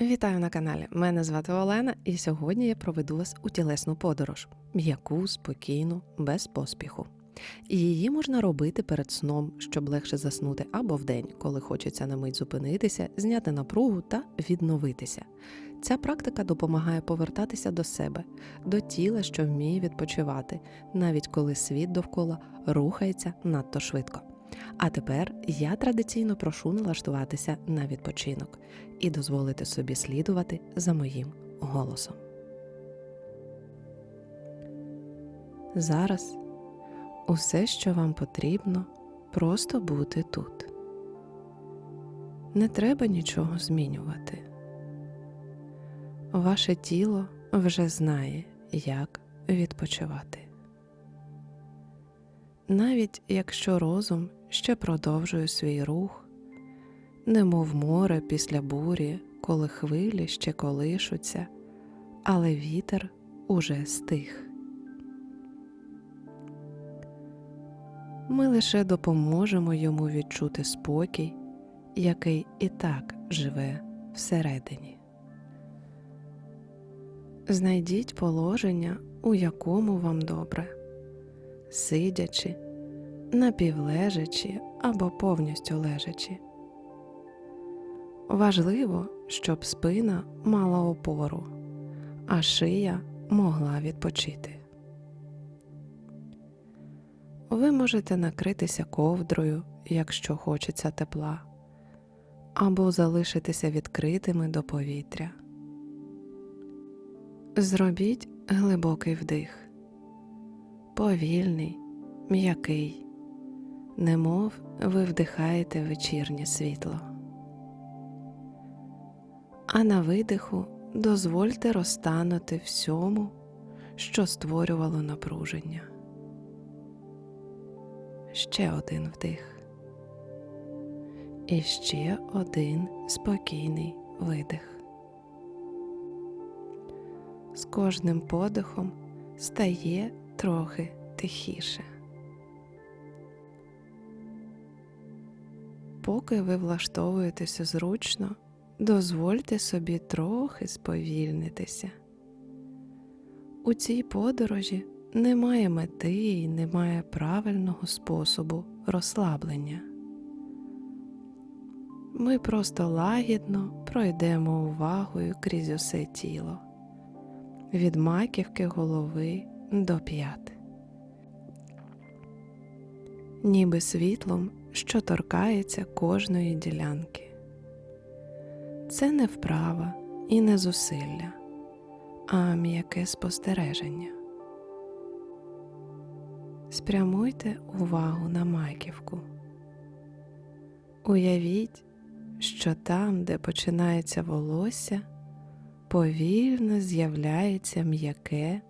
Вітаю на каналі. Мене звати Олена, і сьогодні я проведу вас у тілесну подорож м'яку, спокійну, без поспіху. Її можна робити перед сном, щоб легше заснути, або вдень, коли хочеться на мить зупинитися, зняти напругу та відновитися. Ця практика допомагає повертатися до себе, до тіла, що вміє відпочивати, навіть коли світ довкола рухається надто швидко. А тепер я традиційно прошу налаштуватися на відпочинок і дозволити собі слідувати за моїм голосом. Зараз усе, що вам потрібно, просто бути тут. Не треба нічого змінювати. Ваше тіло вже знає, як відпочивати. Навіть якщо розум ще продовжує свій рух, немов море після бурі, коли хвилі ще колишуться, але вітер уже стих. Ми лише допоможемо йому відчути спокій, який і так живе всередині. Знайдіть положення, у якому вам добре, сидячи, напівлежачи або повністю лежачи. Важливо, щоб спина мала опору, а шия могла відпочити. Ви можете накритися ковдрою, якщо хочеться тепла, або залишитися відкритими до повітря. Зробіть глибокий вдих, повільний, м'який, немов ви вдихаєте вечірнє світло. А на видиху дозвольте розтанути всьому, що створювало напруження. Ще один вдих. І ще один спокійний видих. З кожним подихом стає трохи тихіше. Поки ви влаштовуєтеся зручно, дозвольте собі трохи сповільнитися. У цій подорожі немає мети і немає правильного способу розслаблення. Ми просто лагідно пройдемо увагою крізь усе тіло, від маківки голови до п'ят, ніби світлом, що торкається кожної ділянки. Це не вправа і не зусилля, а м'яке спостереження. Спрямуйте увагу на маківку. Уявіть, що там, де починається волосся, повільно з'являється м'яке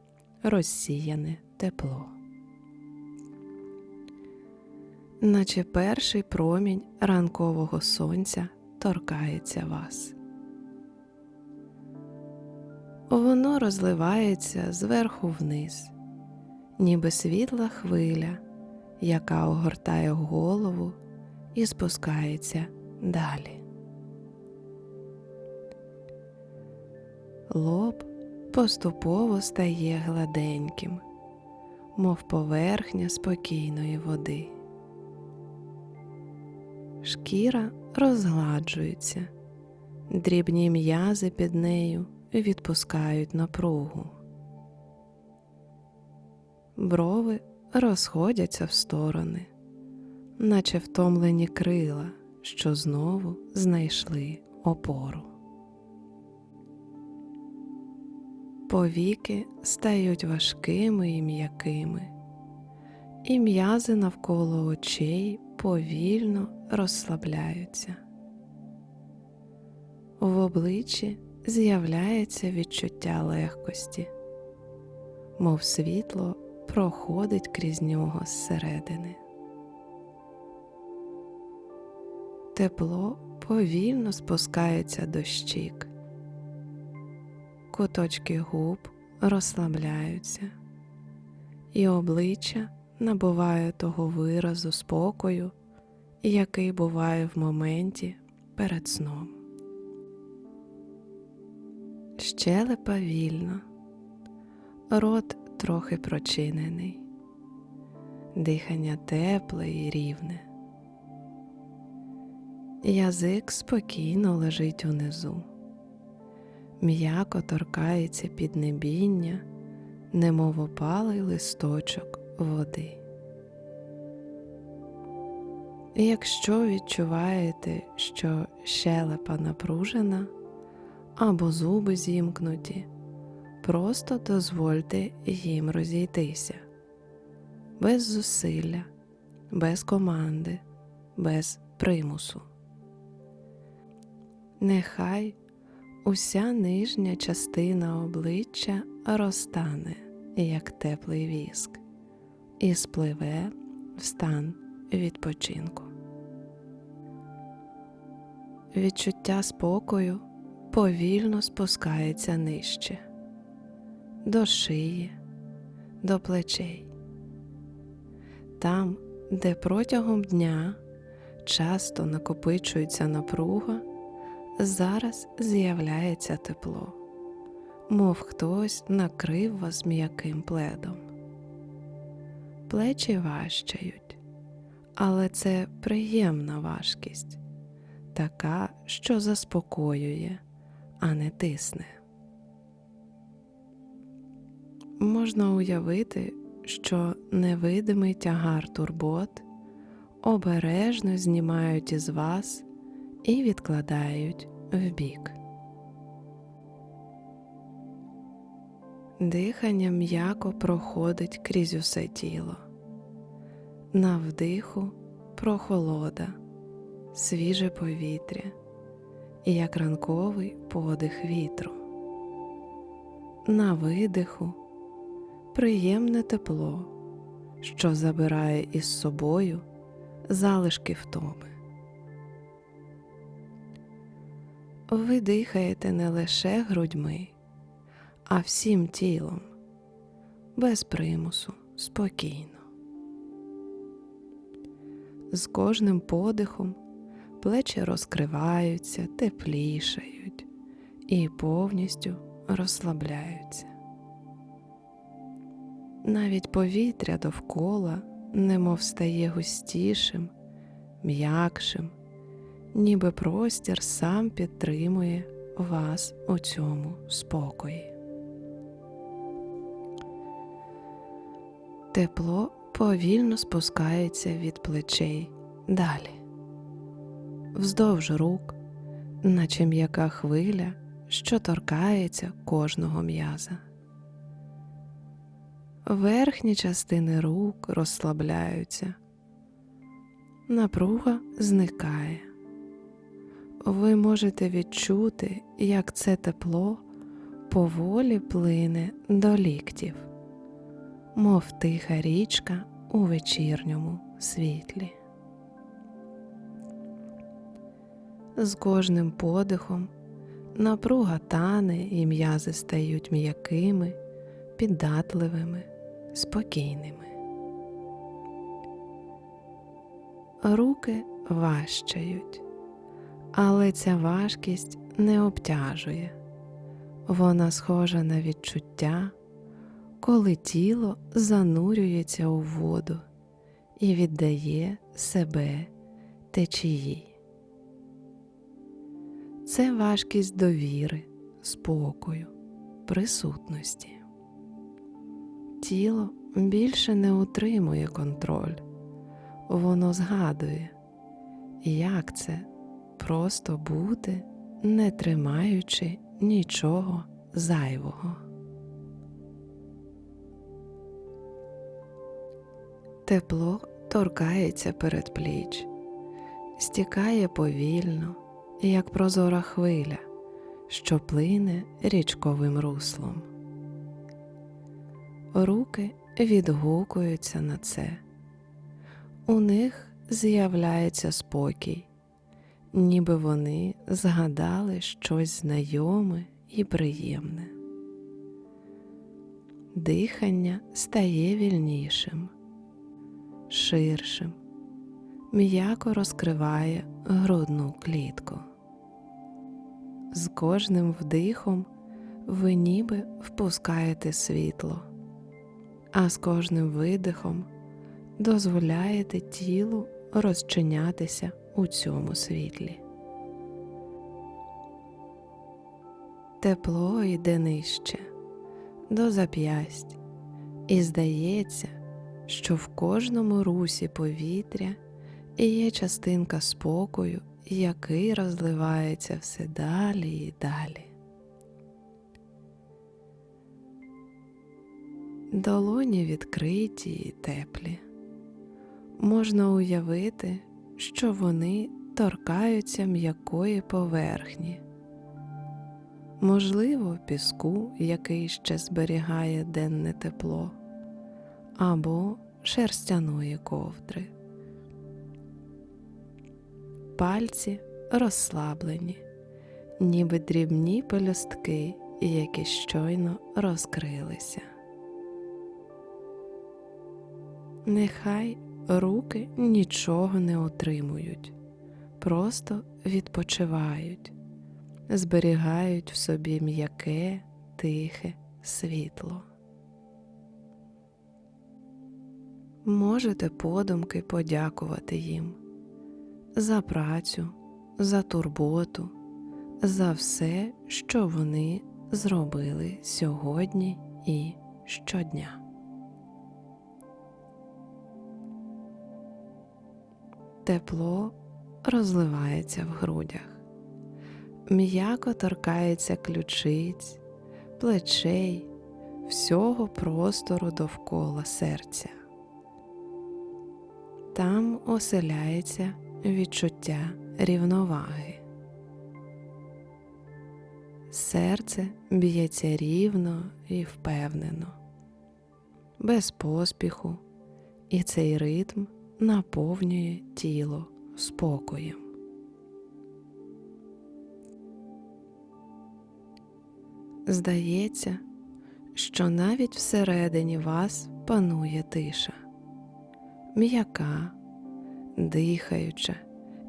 розсіяне тепло. Наче перший промінь ранкового сонця торкається вас. Воно розливається зверху вниз, ніби світла хвиля, яка огортає голову і спускається далі. Лоб поступово стає гладеньким, мов поверхня спокійної води. Шкіра розгладжується, дрібні м'язи під нею відпускають напругу. Брови розходяться в сторони, наче втомлені крила, що знову знайшли опору. Повіки стають важкими і м'якими, і м'язи навколо очей повільно розслабляються. В обличчі з'являється відчуття легкості, мов світло проходить крізь нього зсередини. Тепло повільно спускається до щік, куточки губ розслабляються, і обличчя набуває того виразу спокою, який буває в моменті перед сном. Щелепа вільно, рот трохи прочинений, дихання тепле і рівне. Язик спокійно лежить унизу, м'яко торкається піднебіння, немов опалий листочок води. І Якщо відчуваєте, що щелепа напружена або зуби зімкнуті, просто дозвольте їм розійтися без зусилля, без команди, без примусу. Нехай уся нижня частина обличчя розтане, як теплий віск, і спливе в стан відпочинку. Відчуття спокою повільно спускається нижче, до шиї, до плечей. Там, де протягом дня часто накопичується напруга, зараз з'являється тепло, мов хтось накрив вас м'яким пледом. Плечі важчають, але це приємна важкість, така, що заспокоює, а не тисне. Можна уявити, що невидимий тягар турбот обережно знімають із вас і відкладають вбік. Дихання м'яко проходить крізь усе тіло. На вдиху прохолода, свіже повітря, і як ранковий подих вітру. На видиху приємне тепло, що забирає із собою залишки втоми. Ви дихаєте не лише грудьми, а всім тілом, без примусу, спокійно. З кожним подихом плечі розкриваються, теплішають і повністю розслабляються. Навіть повітря довкола немов стає густішим, м'якшим, ніби простір сам підтримує вас у цьому спокої. Тепло повільно спускається від плечей далі, вздовж рук, наче м'яка хвиля, що торкається кожного м'яза. Верхні частини рук розслабляються, напруга зникає. Ви можете відчути, як це тепло поволі плине до ліктів, мов тиха річка у вечірньому світлі. З кожним подихом напруга тане і м'язи стають м'якими, піддатливими, спокійними. Руки важчають, але ця важкість не обтяжує, вона схожа на відчуття, коли тіло занурюється у воду і віддає себе течії. Це важкість довіри, спокою, присутності. Тіло більше не утримує контроль, воно згадує, як це просто бути, не тримаючи нічого зайвого. Тепло торкається передпліч, стікає повільно, як прозора хвиля, що плине річковим руслом. Руки відгукуються на це, у них з'являється спокій, ніби вони згадали щось знайоме і приємне. Дихання стає вільнішим, ширшим, м'яко розкриває грудну клітку. З кожним вдихом ви ніби впускаєте світло, а з кожним видихом дозволяєте тілу розчинятися у цьому світлі. Тепло йде нижче, до зап'ясть, і здається, що в кожному русі повітря є частинка спокою, який розливається все далі і далі. Долоні відкриті і теплі. Можна уявити, що вони торкаються м'якої поверхні, можливо, піску, який ще зберігає денне тепло, або шерстяної ковдри. Пальці розслаблені, ніби дрібні пелюстки, які щойно розкрилися. Нехай руки нічого не отримують, просто відпочивають, зберігають в собі м'яке, тихе світло. Можете подумки подякувати їм за працю, за турботу, за все, що вони зробили сьогодні і щодня. Тепло розливається в грудях, м'яко торкається ключиць, плечей, всього простору довкола серця. Там оселяється відчуття рівноваги. Серце б'ється рівно і впевнено, без поспіху, і цей ритм наповнює тіло спокоєм. Здається, що навіть всередині вас панує тиша, м'яка, дихаюча,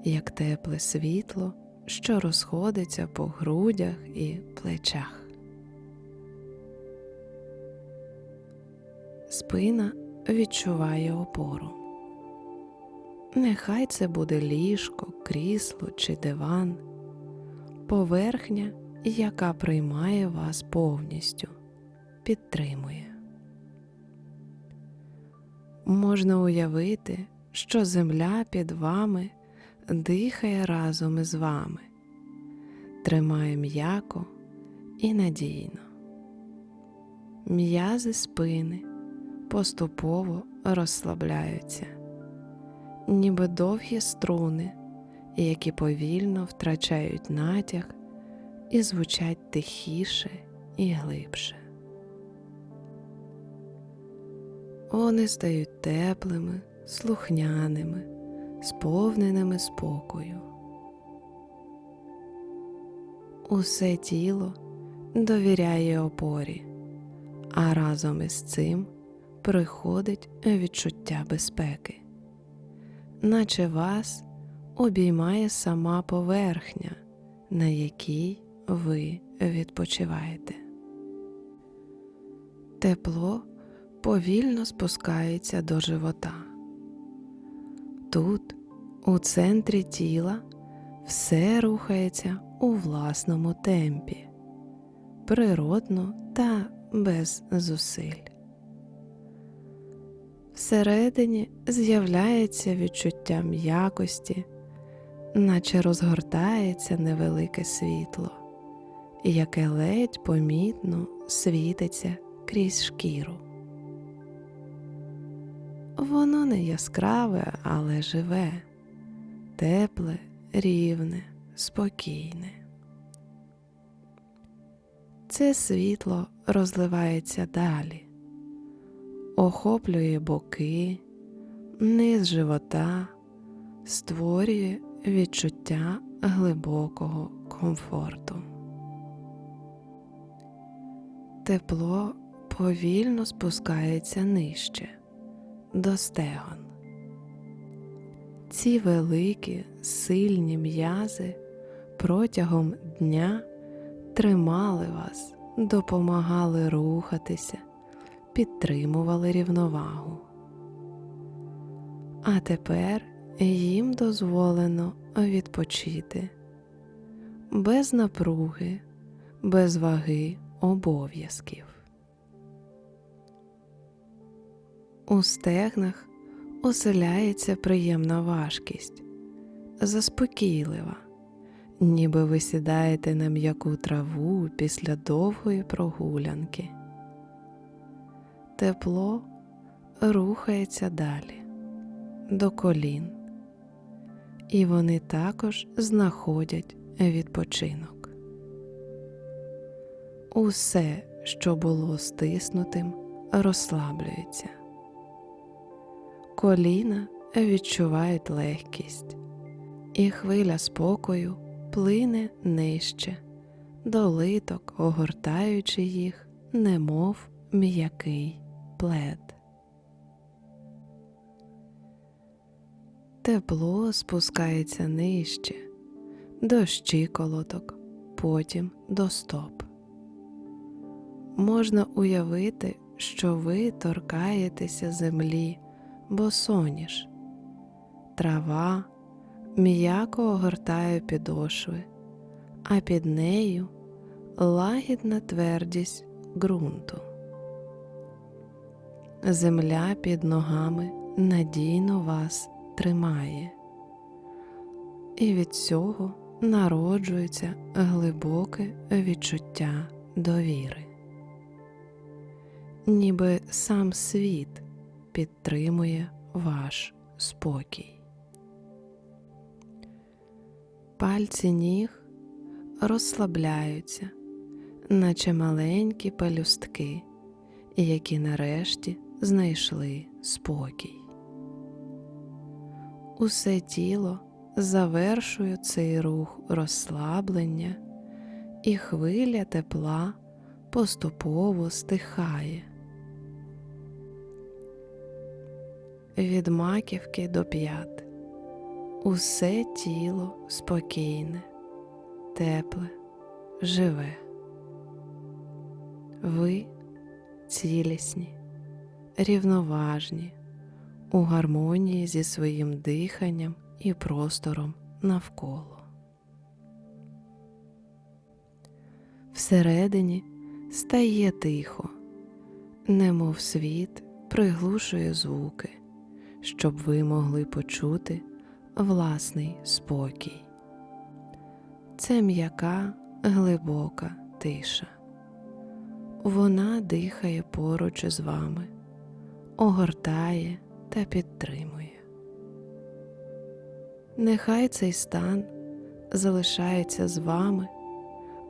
як тепле світло, що розходиться по грудях і плечах. Спина відчуває опору. Нехай це буде ліжко, крісло чи диван, поверхня, яка приймає вас повністю, підтримує. Можна уявити, що земля під вами дихає разом із вами, тримає м'яко і надійно. М'язи спини поступово розслабляються ніби довгі струни, які повільно втрачають натяг і звучать тихіше і глибше. Вони стають теплими, слухняними, сповненими спокою. Усе тіло довіряє опорі, а разом із цим приходить відчуття безпеки наче вас обіймає сама поверхня, на якій ви відпочиваєте. Тепло повільно спускається до живота. Тут, у центрі тіла, все рухається у власному темпі, природно та без зусиль. Всередині з'являється відчуття м'якості, наче розгортається невелике світло, яке ледь помітно світиться крізь шкіру. Воно не яскраве, але живе, тепле, рівне, спокійне. Це світло розливається далі охоплює боки, низ живота, створює відчуття глибокого комфорту. Тепло повільно спускається нижче, до стегон. Ці великі сильні м'язи протягом дня тримали вас, допомагали рухатися, підтримували рівновагу. А тепер їм дозволено відпочити без напруги, без ваги обов'язків. У стегнах оселяється приємна важкість, заспокійлива, ніби ви сідаєте на м'яку траву після довгої прогулянки. Тепло рухається далі до колін, і вони також знаходять відпочинок. Усе, що було стиснутим, розслаблюється. Коліна відчувають легкість, і хвиля спокою плине нижче, до литок, огортаючи їх, немов м'який плед. Тепло спускається нижче, до щиколоток, потім до стоп. Можна уявити, що ви торкаєтеся землі, босоніж. Трава м'яко огортає підошви, а під нею лагідна твердість ґрунту. Земля під ногами надійно вас тримає, і від цього народжується глибоке відчуття довіри, ніби сам світ підтримує ваш спокій. Пальці ніг розслабляються, наче маленькі пелюстки, які нарешті знайшли спокій. Усе тіло завершує цей рух розслаблення, і хвиля тепла поступово стихає. Від маківки до п'ят усе тіло спокійне, тепле, живе. Ви цілісні, рівноважні, у гармонії зі своїм диханням і простором навколо. Всередині стає тихо, немов світ приглушує звуки, щоб ви могли почути власний спокій. Це м'яка, глибока тиша. Вона дихає поруч із вами, огортає та підтримує. Нехай цей стан залишається з вами,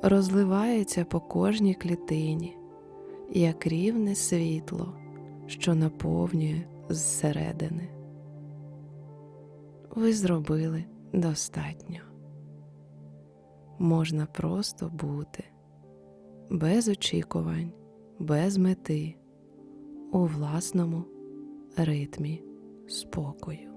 розливається по кожній клітині, як рівне світло, що наповнює зсередини. Ви зробили достатньо. Можна просто бути без очікувань, без мети, у власному ритмі спокою.